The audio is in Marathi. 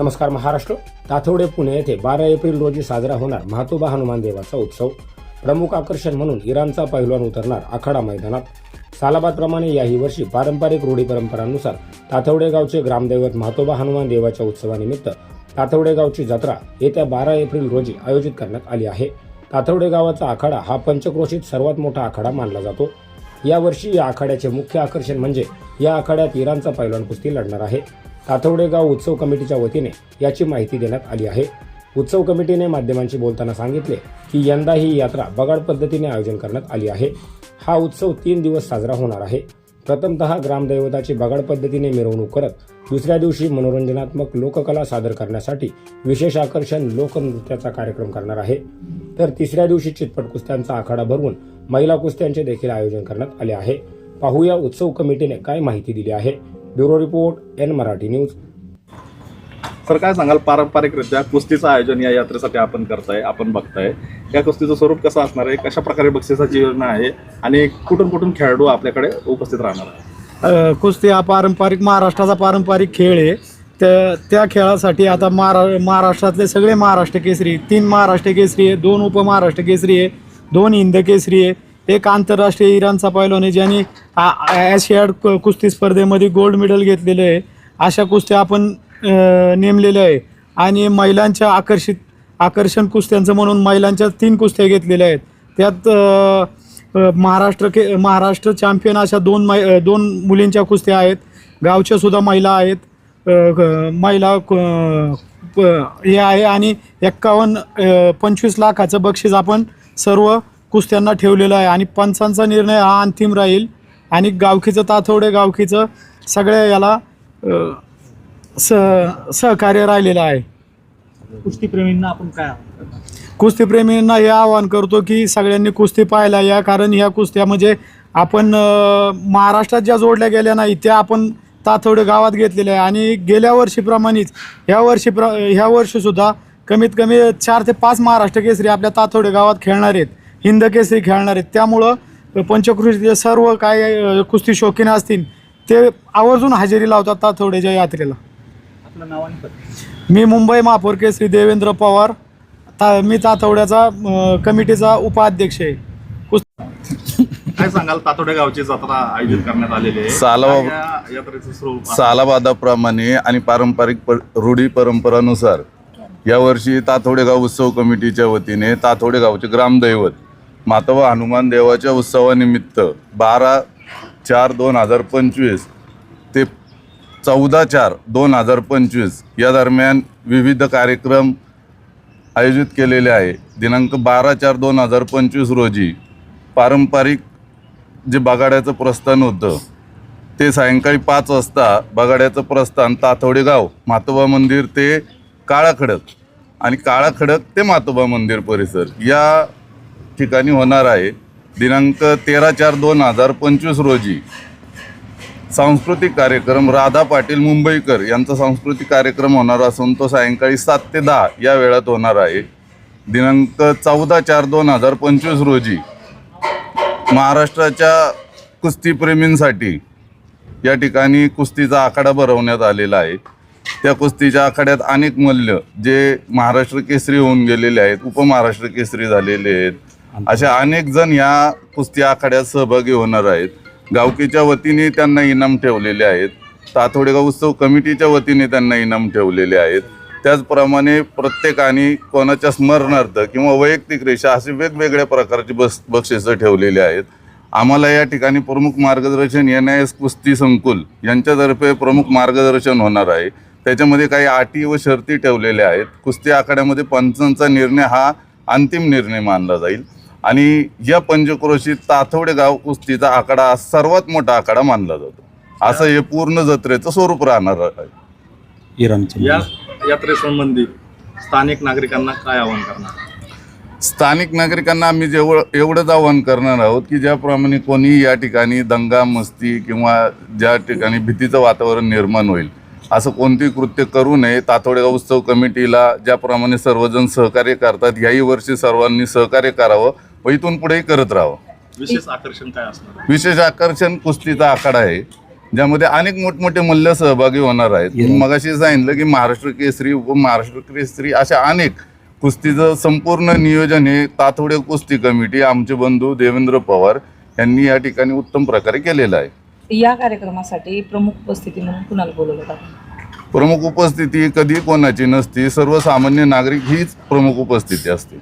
नमस्कार महाराष्ट्र. ताथवडे पुणे येथे बारा एप्रिल रोजी साजरा होणार महातोबा हनुमान देवाचा उत्सव. प्रमुख आकर्षण म्हणून इराणचा पैलवान उतरणार आखाडा मैदानात. सालाबादप्रमाणे याही वर्षी पारंपरिक रूढी परंपरांनुसार ताथवडे गावचे ग्रामदैवत महातोबा हनुमान देवाच्या उत्सवानिमित्त ताथवडे गावची जत्रा येत्या बारा एप्रिल रोजी आयोजित करण्यात आली आहे. ताथवडे गावाचा आखाडा हा पंचक्रोशीत सर्वात मोठा आखाडा मानला जातो. यावर्षी या आखाड्याचे मुख्य आकर्षण म्हणजे या आखाड्यात इराणचा पैलवान कुस्ती लढणार आहे. ताथवडेगाव उत्सव कमिटीच्या वतीने याची माहिती देण्यात आली आहे. उत्सव कमिटीने माध्यमांशी बोलताना सांगितले की यंदा ही यात्रा बगाड पद्धतीने आयोजन करण्यात आली आहे. हा उत्सव तीन दिवस साजरा होणार आहे. प्रथमतः ग्रामदैवताची बगाड पद्धतीने मिरवणूक करत दुसऱ्या दिवशी मनोरंजनात्मक लोककला सादर करण्यासाठी विशेष आकर्षण लोकनृत्याचा कार्यक्रम करणार आहे. तर तिसऱ्या दिवशी चितपट कुस्त्यांचा आखाडा भरवून महिला कुस्त्यांचे देखील आयोजन करण्यात आले आहे. पाहूया उत्सव कमिटीने काय माहिती दिली आहे. Bureau report N Marathi news. Sir काय सांगाल? पारंपरिकरित्या कुस्तीचं आयोजन या यात्रेसाठी आपण करताय आपण बघताय. या कुस्तीचं स्वरूप कसं असणार आहे? कशा प्रकारे बक्षिसाची योजना आहे? आणि कुठून कुठून खेळाडू आपल्याकडे उपस्थित राहणार आहे कुस्ती हा पारंपरिक महाराष्ट्राचा पारंपरिक खेळ आहे. त्या त्या खेळासाठी आता महारा महाराष्ट्रातले सगळे महाराष्ट्र केसरी तीन महाराष्ट्र केसरी आहे दोन उपमहाराष्ट्र केसरी आहे दोन हिंद केसरी आहे. एक आंतरराष्ट्रीय इराणचा पैलवान आहे ज्याने ॲशियाड कुस्ती स्पर्धेमध्ये गोल्ड मेडल घेतलेलं आहे. अशा कुस्त्या आपण नेमलेल्या आहे. आणि महिलांच्या आकर्षित आकर्षण कुस्त्यांचं म्हणून महिलांच्या तीन कुस्त्या घेतलेल्या आहेत. त्यात महाराष्ट्र के महाराष्ट्र चॅम्पियन अशा दोन मै दोन मुलींच्या कुस्त्या आहेत. गावच्या सुद्धा महिला आहेत. महिला प- हे आहे. आणि एक्कावन्न पंचवीस लाखाचं बक्षीस आपण सर्व कुस्त्यांना ठेवलेलं आहे. आणि पंचांचा निर्णय हा अंतिम राहील. आणि गावकीचं ताथवडे गावकीचं सगळ्या याला स सहकार्य राहिलेलं आहे. कुस्तीप्रेमींना आपण काय कुस्तीप्रेमींना हे आवाहन करतो की सगळ्यांनी कुस्ती पाहायला या. कारण ह्या कुस्त्या म्हणजे आपण महाराष्ट्रात ज्या जोडल्या गेल्या नाही त्या आपण ताथवडे गावात घेतलेल्या आहे. आणि गेल्या वर्षीप्रमाणेच ह्या वर्षी प्र ह्या वर्षीसुद्धा कमीत कमी चार ते पाच महाराष्ट्र केसरी आपल्या ताथवडे गावात खेळणार आहेत. हिंद केसरी खेळणार आहेत. त्यामुळं पंचकृषीचे सर्व काय कुस्ती शौकीन असतील ते आवर्जून हजेरी लावतात ताथवडेच्या यात्रेला. आपलं नाव आणि पत्ता मी मुंबई महापौर केसरी देवेंद्र पवार. ता मी तातवड्याचा कमिटीचा उपाध्यक्ष आहे. काय सांगाल तातोडे गावची जत्रा आयोजित करण्यात आलेली? सालाबादाप्रमाणे आणि पारंपरिक रूढी परंपरानुसार यावर्षी ताथोडेगाव उत्सव कमिटीच्या वतीने ताथोडेगावचे ग्रामदैवत मातवा हनुमान देवाच्या उत्सवानिमित्त बारा चार दोन हजार पंचवीस ते चौदा चार दोन हजार पंचवीस या दरम्यान विविध कार्यक्रम आयोजित केलेले आहे. दिनांक बारा चार दोन हजार पंचवीस रोजी पारंपरिक जे बगाड्याचं प्रस्थान होतं ते सायंकाळी पाच वाजता बगाड्याचं प्रस्थान ताथवडे गाव मातोबा मंदिर ते काळाखडक आणि काळाखडक ते मातोबा मंदिर परिसर या ठिकाणी होणार आहे. दिनांक तेरा चार दोन हजार पंचवीस रोजी सांस्कृतिक कार्यक्रम राधा पाटील मुंबईकर यांचा सांस्कृतिक कार्यक्रम होणार असून तो सायंकाळी सात ते दहा या वेळात होणार आहे. दिनांक चौदा चार दोन हजार पंचवीस रोजी महाराष्ट्राच्या कुस्तीप्रेमींसाठी या ठिकाणी कुस्तीचा आखाडा भरवण्यात आलेला आहे. त्या कुस्तीच्या आखाड्यात अनेक मल्ल जे महाराष्ट्र केसरी होऊन गेलेले आहेत उपमहाराष्ट्र केसरी झालेले आहेत अशा अनेक जण या कुस्ती आखाड्यात सहभागी होणार आहेत. गावकीच्या वतीने त्यांना इनाम ठेवलेले आहेत. ताथोडेगाव उत्सव कमिटीच्या वतीने त्यांना इनाम ठेवलेले आहेत. त्याचप्रमाणे प्रत्येकाने कोणाच्या स्मरणार्थ किंवा वैयक्तिक रेषा असे वेगवेगळ्या प्रकारची बस बक्षिसं ठेवलेली आहेत. आम्हाला या ठिकाणी प्रमुख मार्गदर्शन एन आय एस कुस्ती संकुल यांच्यातर्फे प्रमुख मार्गदर्शन होणार आहे. त्याच्यामध्ये काही अटी व शर्ती ठेवलेल्या आहेत. कुस्ती आखाड्यामध्ये पंचांचा निर्णय हा अंतिम निर्णय मानला जाईल. आणि या पंचक्रोशीत ताथवडे गाव कुस्तीचा आखाडा हा सर्वात मोठा आखाडा मानला जातो. असं हे पूर्ण जत्रेचं स्वरूप राहणार आहे. या यात्रेसंबंधी स्थानिक नागरिकांना काय आवाहन करणार? स्थानिक नागरिकांना आम्ही जेवढं एवढंच आवाहन करणार आहोत की ज्याप्रमाणे कोणी या ठिकाणी दंगा मस्ती किंवा ज्या ठिकाणी भीतीचं वातावरण निर्माण होईल असं कोणतेही कृत्य करू नये. तातोडेगाव उत्सव कमिटीला ज्याप्रमाणे सर्वजण सहकार्य करतात याही वर्षी सर्वांनी सहकार्य करावं. व इथून पुढेही करत राहावं. विशेष आकर्षण काय असणार? विशेष आकर्षण कुस्तीचा आखाडा आहे ज्यामध्ये अनेक मोठमोठे मल्ल सहभागी होणार आहेत. मी मगाशी सांगितलं की महाराष्ट्र केसरी व महाराष्ट्र केसरी अशा अनेक कुस्तीचं संपूर्ण नियोजन हे तातोडे कुस्ती कमिटी आमचे बंधू देवेंद्र पवार यांनी या ठिकाणी उत्तम प्रकारे केलेलं आहे. या कार्यक्रमासाठी प्रमुख उपस्थिती म्हणून कुणाला बोलवलं जातं? प्रमुख उपस्थिती कधी कोणाची नसती. सर्वसामान्य नागरिक हीच प्रमुख उपस्थिती असते.